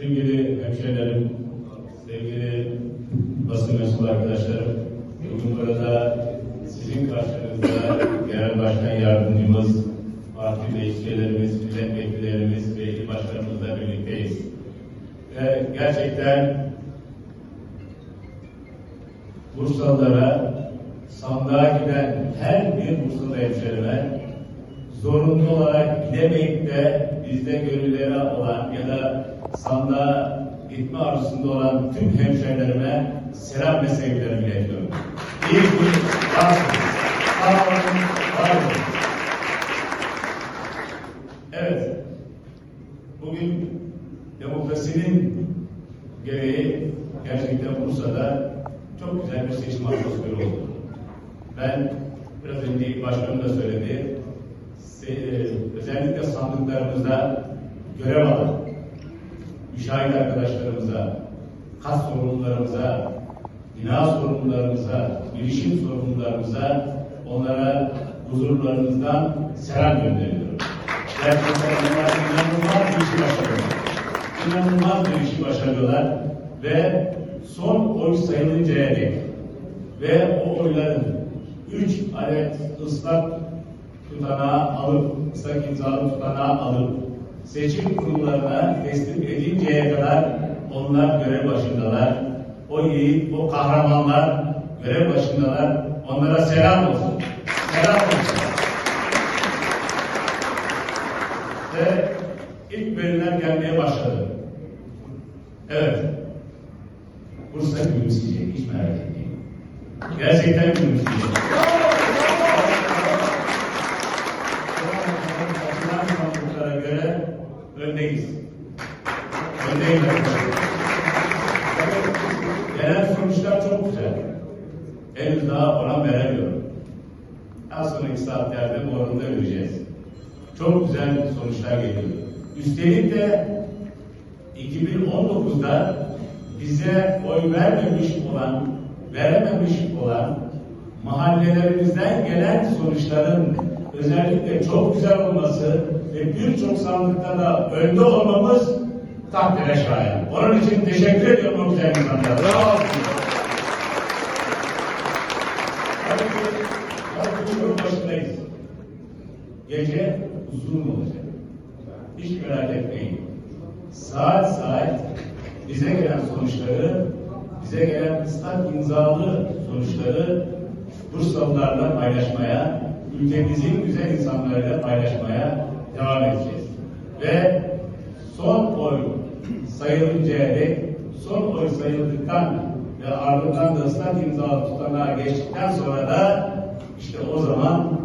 Sevgili hemşehrilerim, sevgili basın mensubu arkadaşlarım, bugün burada sizin karşınızda Genel Başkan Yardımcımız, parti meclislerimiz, milletvekillerimiz ve il başkanımızla birlikteyiz. Ve gerçekten Bursalılara sandığa giden her bir Bursalı hemşerime zorunlu olarak gidemeyip de bizde gönülleri olan ya da sandığa gitme arzusunda olan tüm hemşerilerime selam ve sevgilerimi iletiyorum. İyi ki varsınız. Sağ olun, var olun. Evet, bugün demokrasinin gereği gerçekten Bursa'da çok güzel bir seçim atmosferi oldu. Ben biraz önce başkanım da söyledi. Özellikle sandıklarımızda görev alan müşahit arkadaşlarımıza, kas sorumlularımıza, bina sorumlularımıza, bilişim sorumlularımıza onlara huzurlarınızdan selam gönderiyorum. Gerçekten inanılmaz bir işi başarıyorlar. İnanılmaz bir işi başarıyorlar ve son oy sayılıncaya dek ve o oyların üç adet ıslak tutanağı alıp, ıslak imzalı tutanağı alıp seçim kurullarına teslim edinceye kadar onlar görev başındalar. O yiğit, o kahramanlar görev başındalar. Onlara selam olsun. Selam olsun. Ve ilk veriler gelmeye başladı. Evet. Bursa gülümseyecek, hiç merak etmeyin. Gerçekten gülümseyecek. Arkadaşlar. Genel sonuçlar çok güzel. Henüz daha oran veremiyorum. Az sonraki saatlerde bu oranı da göreceğiz. Çok güzel sonuçlar geliyor. Üstelik de 2019'da bize oy vermemiş olan, verememiş olan mahallelerimizden gelen sonuçların özellikle çok güzel olması ve birçok sandıkta da önde olmamız takdire şayan. Onun için teşekkür ediyorum o güzel insanlara. Gece uzun olacak. Hiç merak etmeyin. Saat saat bize gelen sonuçları, bize gelen ıslak imzalı sonuçları Bursalılarla paylaşmaya, ülkemizin güzel insanlarıyla paylaşmaya devam edeceğiz. Ve son oy sayılıncaya dek, son oy sayıldıktan ve ardından da ıslak imzalı tutanağa geçtikten sonra da işte o zaman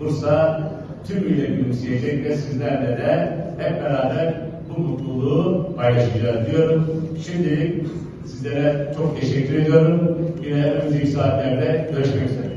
Bursa tümüyle gülümseyecek ve sizlerle de hep beraber bu mutluluğu paylaşacağız diyorum. Şimdilik sizlere çok teşekkür ediyorum. Yine önümüzdeki saatlerde görüşmek üzere.